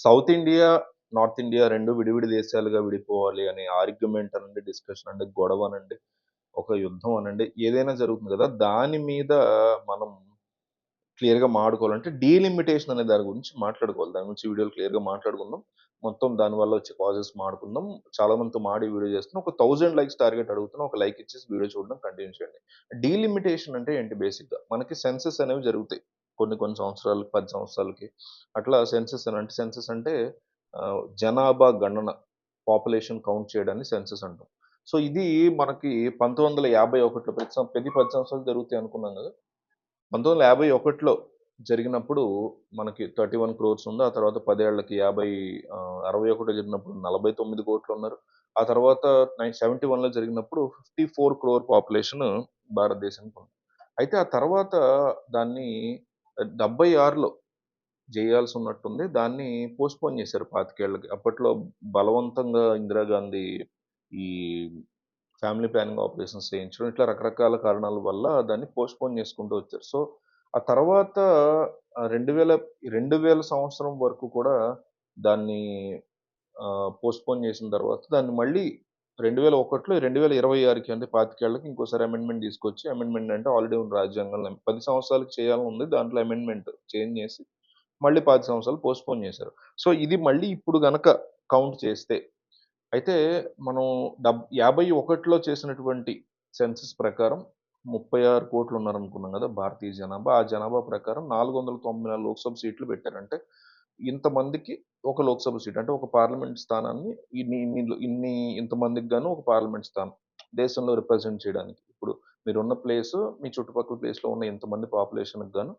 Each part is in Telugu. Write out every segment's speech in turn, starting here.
సౌత్ ఇండియా, నార్త్ ఇండియా రెండు విడివిడి దేశాలుగా విడిపోవాలి అనే ఆర్గ్యుమెంట్ అనండి, డిస్కషన్ అండి గొడవ అనండి, ఒక యుద్ధం అనండి, ఏదైనా జరుగుతుంది కదా! దాని మీద మనం క్లియర్‌గా మాట్లాడుకోవాలంటే డీలిమిటేషన్ అనే దాని గురించి మాట్లాడుకోవాలి. దాని గురించి వీడియోలు క్లియర్‌గా మాట్లాడుకుందాం. మొత్తం దానివల్ల వచ్చే కాజెస్ మాడుకుందాం చాలా మందితో మాడి వీడియో చేస్తున్నాం ఒక థౌజండ్ లైక్స్ టార్గెట్ అడుగుతున్నాం ఒక లైక్ ఇచ్చేసి వీడియో చూడడం కంటిన్యూ చేయండి. డీలిమిటేషన్ అంటే ఏంటి బేసిక్‌గా? మనకి సెన్సెస్ అనేవి జరుగుతాయి. కొన్ని కొన్ని సంవత్సరాలకి, పది సంవత్సరాలకి. అట్లా సెన్సెస్ అని అంటే సెన్సెస్ అంటే జనాభా గణన పాపులేషన్ కౌంట్ చేయడాన్ని సెన్సెస్ అంటాం. సో, ఇది మనకి 1951లో ప్రతి ఒకటిలో ప్రతి 10 సంవత్సరాలు జరుగుతాయి అనుకున్నాం కదా! 1951లో జరిగినప్పుడు మనకి 31 క్రోర్స్ ఉంది. ఆ తర్వాత పదేళ్ళకి యాభై అరవై ఒకటి జరిగినప్పుడు నలభై తొమ్మిది కోట్లు ఉన్నారు ఆ తర్వాత నైన్ సెవెంటీ వన్లో జరిగినప్పుడు 54 క్రోర్ పాపులేషన్ భారతదేశానికి ఉంది. అయితే ఆ తర్వాత దాన్ని డెబ్బై ఆరులో చేయాల్సి ఉన్నట్టుంది. దాన్ని పోస్ట్‌పోన్ చేశారు 25 అప్పట్లో బలవంతంగా ఇందిరాగాంధీ ఈ ఫ్యామిలీ ప్లానింగ్ ఆపరేషన్స్ చేయించడం ఇట్లా రకరకాల కారణాల వల్ల దాన్ని పోస్ట్‌పోన్ చేసుకుంటూ వచ్చారు. సో, ఆ తర్వాత రెండు వేల రెండు వేల సంవత్సరం వరకు కూడా దాన్ని పోస్ట్‌పోన్ చేసిన తర్వాత దాన్ని మళ్ళీ 2001లో 2026కి అంటే పాతికేళ్ళకి ఇంకోసారి అమెండ్మెంట్ తీసుకొచ్చి అమెండ్మెంట్ అంటే ఆల్రెడీ ఉన్న రాజ్యాంగంలో పది సంవత్సరాలకు చేయాలని ఉంది. దాంట్లో అమెండ్మెంట్ చేంజ్ చేసి మళ్ళీ పది సంవత్సరాలు పోస్ట్‌పోన్ చేశారు. సో, ఇది మళ్ళీ ఇప్పుడు గనక కౌంట్ చేస్తే అయితే మనం డబ్ 51లో చేసినటువంటి సెన్సస్ ప్రకారం 36 కోట్లు ఉన్నారనుకున్నాం కదా! భారతీయ జనాభా. ఆ జనాభా ప్రకారం 494 లోక్‌సభ సీట్లు పెట్టారంటే ఇంతమందికి ఒక లోక్‌సభ సీట్. అంటే ఒక పార్లమెంట్ స్థానాన్ని ఇన్ని ఇన్ని ఇన్ని ఇంతమందికి గాను ఒక పార్లమెంట్ స్థానం దేశంలో రిప్రజెంట్ చేయడానికి. ఇప్పుడు మీరున్న ప్లేస్ మీ చుట్టుపక్కల ప్లేస్‌లో ఉన్న ఇంతమంది పాపులేషన్‌కి గాను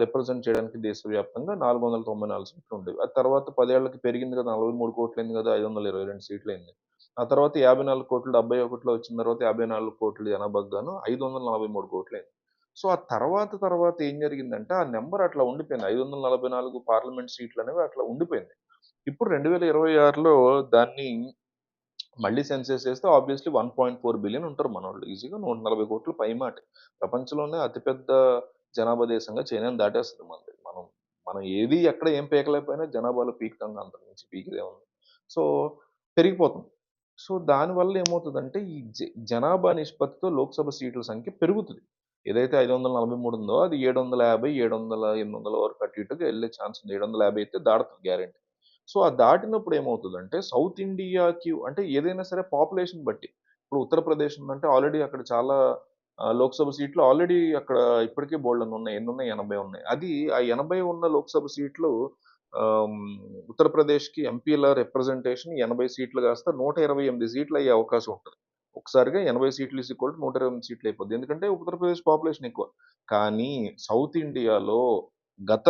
రిప్రజెంట్ చేయడానికి దేశవ్యాప్తంగా 494 సీట్లు ఉండేవి. ఆ తర్వాత పదేళ్ళకి పెరిగింది కదా! నలభై మూడు కోట్లు అయింది కదా! ఐదు వందల ఇరవై రెండు సీట్లు అయింది ఆ తర్వాత 54 కోట్లు 71లో వచ్చిన తర్వాత 54 కోట్ల జనాభాకు గాను ఐదు వందల నలభై మూడు కోట్లు అయింది సో, ఆ తర్వాత తర్వాత ఏం జరిగిందంటే ఆ నెంబర్ అట్లా ఉండిపోయింది. 544 పార్లమెంట్ సీట్లు అనేవి అట్లా ఉండిపోయింది. ఇప్పుడు 2026లో దాన్ని మళ్ళీ సెన్సెస్ చేస్తే ఆబ్వియస్‌లీ 1.4 బిలియన్ ఉంటారు మన వాళ్ళు ఈజీగా 140 కోట్లు పైమాటే. ప్రపంచంలోనే అతిపెద్ద జనాభా దేశంగా చైనాని దాటేస్తుంది మనది. మనం మనం ఏది ఎక్కడ ఏం పీకలేకపోయినా జనాభాలో పీకుతాం అంత నుంచి పీకిదే ఉంది సో, పెరిగిపోతుంది. సో, దానివల్ల ఏమవుతుందంటే ఈ జ జనాభా నిష్పత్తితో లోక్‌సభ సీట్ల సంఖ్య పెరుగుతుంది ఏదైతే 543 ఉందో అది 750, 700, 800 వరకు అటు ఇటుగా వెళ్ళే ఛాన్స్ ఉంది. 750 అయితే దాటుతుంది గ్యారంటీ. సో, ఆ దాటినప్పుడు ఏమవుతుందంటే సౌత్ ఇండియాకి అంటే ఏదైనా సరే పాపులేషన్ బట్టి. ఇప్పుడు ఉత్తరప్రదేశ్ ఉందంటే ఆల్రెడీ అక్కడ చాలా లోక్‌సభ సీట్లు ఆల్రెడీ అక్కడ ఇప్పటికే బోల్డ్ ఉన్నాయి. ఎన్నున్నాయి? 80 ఉన్నాయి. అది ఆ 80 ఉన్న లోక్‌సభ సీట్లు ఉత్తరప్రదేశ్‌కి ఎంపీల రిప్రజెంటేషన్ 80 సీట్లు కాస్త 128 సీట్లు అయ్యే అవకాశం ఉంటుంది ఒకసారిగా ఎనభై సీట్లు ఈజ్ ఈక్వల్ ఇరవై 128 సీట్లు అయిపోద్ది. ఎందుకంటే ఉత్తరప్రదేశ్ పాపులేషన్ ఎక్కువ. కానీ సౌత్ ఇండియాలో గత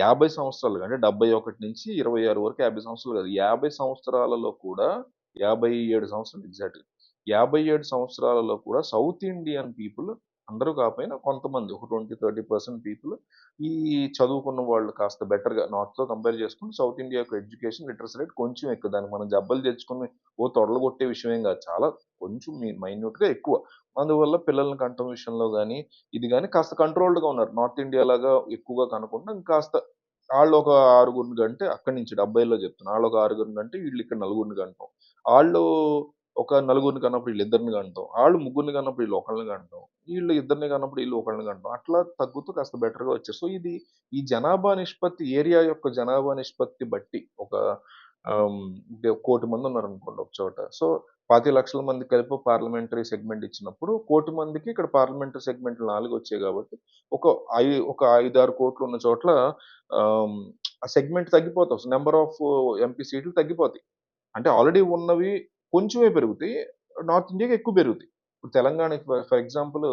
యాభై సంవత్సరాలు అంటే 71 నుంచి 26 వరకు 50 సంవత్సరాలు కాదు. 50 సంవత్సరాలలో కూడా 57 సంవత్సరాలు ఎగ్జాట్గా యాభై ఏడు సంవత్సరాలలో కూడా సౌత్ ఇండియన్ పీపుల్ అందరూ కాకపోయినా కొంతమంది ఒక 20, 30% పీపుల్ ఈ చదువుకున్న వాళ్ళు కాస్త బెటర్‌గా నార్త్‌తో కంపేర్ చేసుకుని సౌత్ ఇండియా యొక్క ఎడ్యుకేషన్ లిటరసీ రేట్ కొంచెం ఎక్కువ. దాన్ని మనం జబ్బలు తెచ్చుకుని ఓ తొడలు కొట్టే విషయం కాదు. చాలా కొంచెం మైన్యూట్‌గా ఎక్కువ. అందువల్ల పిల్లల్ని కంటం విషయంలో కానీ ఇది కానీ కాస్త కంట్రోల్డ్‌గా ఉన్నారు. నార్త్ ఇండియా లాగా ఎక్కువగా కనకుండా వాళ్ళు ఒక ఆరుగురిని కంటే అక్కడి నుంచి 70లో చెప్తున్నా. ఒక ఆరుగురిని కంటే వీళ్ళు ఇక్కడ నలుగురిని కంటాం. వాళ్ళు ఒక నలుగురిని కన్నప్పుడు ఇద్దరిని కంటాం. వాళ్ళు ముగ్గురిని కన్నప్పుడు వీళ్ళు ఒకళ్ళని కంటాం. వీళ్ళు ఇద్దరిని కన్నప్పుడు వీళ్ళు ఒకళ్ళని కంటాం. అట్లా తగ్గుతూ కాస్త బెటర్‌గా వచ్చారు. సో, ఇది ఈ జనాభా నిష్పత్తి ఏరియా యొక్క జనాభా నిష్పత్తి బట్టి ఒక కోటి మంది ఉన్నారనుకోండి ఒక చోట. సో, 25,00,000 మంది కలిపి పార్లమెంటరీ సెగ్మెంట్ ఇచ్చినప్పుడు కోటి మందికి ఇక్కడ పార్లమెంటరీ సెగ్మెంట్ నాలుగు వచ్చాయి కాబట్టి ఒక ఐ ఒక 5, 6 కోట్లు ఉన్న చోట్ల ఆ సెగ్మెంట్ తగ్గిపోతాం నెంబర్ ఆఫ్ ఎంపీ సీట్లు తగ్గిపోతాయి. అంటే ఆల్రెడీ ఉన్నవి కొంచెమే పెరుగుతాయి. నార్త్ ఇండియాకి ఎక్కువ పెరుగుతాయి. ఇప్పుడు తెలంగాణకి ఫర్ ఎగ్జాంపుల్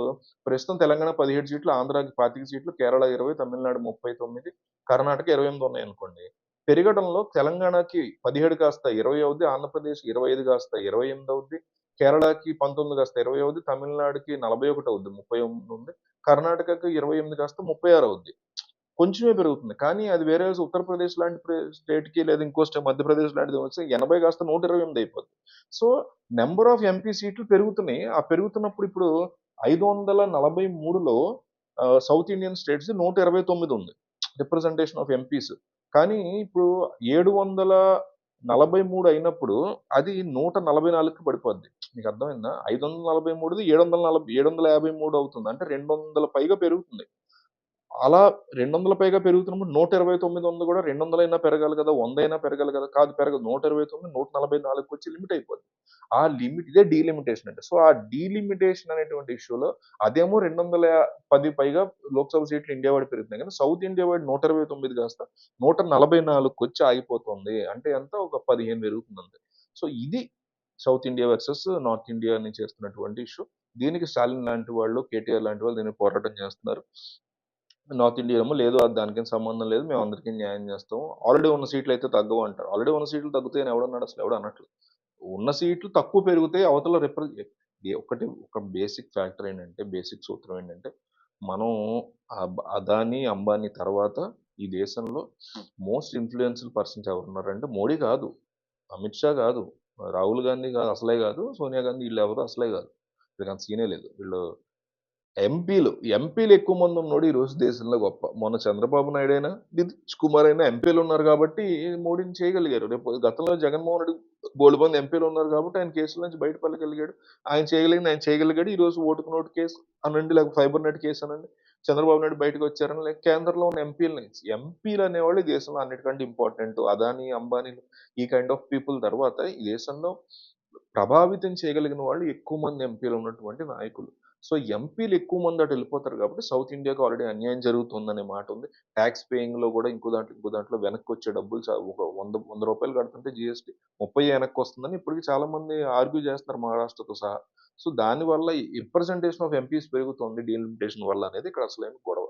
ప్రస్తుతం తెలంగాణ 17 సీట్లు, ఆంధ్రాకి 25 సీట్లు, కేరళ 20, తమిళనాడు 39, కర్ణాటక ఇరవై ఎనిమిది ఉన్నాయి అనుకోండి పెరగడంలో తెలంగాణకి 17 కాస్త 20 అవుద్ది. ఆంధ్రప్రదేశ్ 25 కాస్త 28 అవుద్ది. కేరళకి 19 కాస్త 20 అవుద్ది. తమిళనాడుకి 41 అవుద్ది. 38 ఉంది. కర్ణాటకకి 28 కాస్త 36 అవుద్ది. కొంచెమే పెరుగుతుంది. కానీ అది వేరే ఉత్తరప్రదేశ్ లాంటి స్టేట్‌కి లేదా ఇంకో స్టేట్ మధ్యప్రదేశ్ లాంటిది వస్తే 80 కాస్త 128 అయిపోద్ది. సో, నెంబర్ ఆఫ్ ఎంపీ సీట్లు పెరుగుతున్నాయి. ఆ పెరుగుతున్నప్పుడు ఇప్పుడు ఐదు వందల నలభై మూడులో సౌత్ ఇండియన్ స్టేట్స్ 129 ఉంది. Representation of MPs. కానీ ఇప్పుడు ఏడు వందల నలభై మూడు అయినప్పుడు అది నూట నలభై నాలుగుకి పడిపోద్ది మీకు అర్థమైందా ఐదు వందల నలభై మూడుది ఏడు వందల నలభై ఏడు వందల యాభై మూడు అవుతుంది అంటే రెండు వందల పైగా పెరుగుతుంది అలా రెండు వందల పైగా పెరుగుతున్నప్పుడు నూట ఇరవై తొమ్మిది వంద కూడా రెండు వందలైనా పెరగాలి కదా వంద అయినా పెరగాలి కదా కాదు పెరగదు. నూట ఇరవై తొమ్మిది నూట నలభై నాలుగుకి వచ్చి లిమిట్ అయిపోద్ది. ఆ లిమిట్ ఇదే డీలిమిటేషన్ అంటే సో ఆ డీలిమిటేషన్ అనేటువంటి ఇష్యూలో అదేమో రెండు వందల పది పైగా లోక్సభ సీట్లు ఇండియా వాడి పెరుగుతున్నాయి కానీ సౌత్ ఇండియా వాడి నూట ఇరవై తొమ్మిది కాస్త నూట నలభై నాలుగుకి వచ్చి ఆగిపోతుంది. అంటే ఎంత? ఒక పదిహేను పెరుగుతుంది అంతే సో ఇది south India versus north India అని చేస్తున్నటువంటి ఇష్యూ. దీనికి స్టాలిన్ లాంటి వాళ్ళు కేటీఆర్ లాంటి వాళ్ళు దీన్ని పోరాటం చేస్తున్నారు. నార్త్ ఇండియా ఏమో లేదు అది దానికేం సంబంధం లేదు మేము అందరికీ న్యాయం చేస్తాం ఆల్రెడీ ఉన్న సీట్లు అయితే తగ్గవు అంటారు. ఆల్రెడీ ఉన్న సీట్లు తగ్గుతాయని ఎవడన్నాడు అసలు? ఎవడు అన్నట్లు ఉన్న సీట్లు తక్కువ పెరిగితే అవతల రిప్ర ఒకటి ఒక బేసిక్ ఫ్యాక్టర్ ఏంటంటే బేసిక్ సూత్రం ఏంటంటే మనం అదానీ అంబానీ తర్వాత ఈ దేశంలో మోస్ట్ ఇన్ఫ్లుయెన్షియల్ పర్సన్స్ ఎవరున్నారంటే మోడీ కాదు అమిత్ షా కాదు రాహుల్ గాంధీ కాదు అసలే కాదు సోనియా గాంధీ వీళ్ళు ఎవరు అసలే కాదు. వీళ్ళకి అంత సీనే లేదు. వీళ్ళు ఎంపీలు ఎంపీలు ఎక్కువ మంది ఉన్నాడు ఈరోజు దేశంలో గొప్ప. మొన్న చంద్రబాబు నాయుడు అయినా నితీష్ కుమార్ అయినా ఎంపీలు ఉన్నారు కాబట్టి మోడీని చేయగలిగారు. రేపు గతంలో జగన్మోహన్ రెడ్డి బోల్డ్ మంది ఎంపీలు ఉన్నారు కాబట్టి ఆయన కేసుల నుంచి బయటపడగలిగాడు ఆయన చేయగలిగింది ఆయన చేయగలిగాడు. ఈరోజు ఓటుకు నోటు కేసు అనండి లేక ఫైబర్ నెట్ కేసు అనండి చంద్రబాబు నాయుడు బయటకు వచ్చారని లేక కేంద్రంలో ఉన్న ఎంపీలని ఎంపీలు అనేవాళ్ళు దేశంలో అన్నిటికంటే ఇంపార్టెంట్ అదానీ అంబానీలు ఈ కైండ్ ఆఫ్ పీపుల్ తర్వాత ఈ దేశంలో ప్రభావితం చేయగలిగిన వాళ్ళు ఎక్కువ మంది ఎంపీలు ఉన్నటువంటి నాయకులు. సో ఎంపీలు ఎక్కువ మంది అటు వెళ్ళిపోతారు కాబట్టి సౌత్ ఇండియాకి ఆల్రెడీ అన్యాయం జరుగుతుందనే మాట ఉంది. ట్యాక్స్ పేయింగ్లో కూడా ఇంకో దాంట్లో ఇంకో దాంట్లో వెనక్కి వచ్చే డబ్బులు ఒక వంద వంద రూపాయలు కడుతుంటే జిఎస్టీ ముప్పై వెనక్కి వస్తుందని ఇప్పటికి చాలా మంది ఆర్గ్యూ చేస్తున్నారు మహారాష్ట్రతో సహా. సో దానివల్ల రిప్రజెంటేషన్ ఆఫ్ ఎంపీస్ పెరుగుతుంది డీలిమిటేషన్ వల్ల అనేది ఇక్కడ అసలైన గొడవ.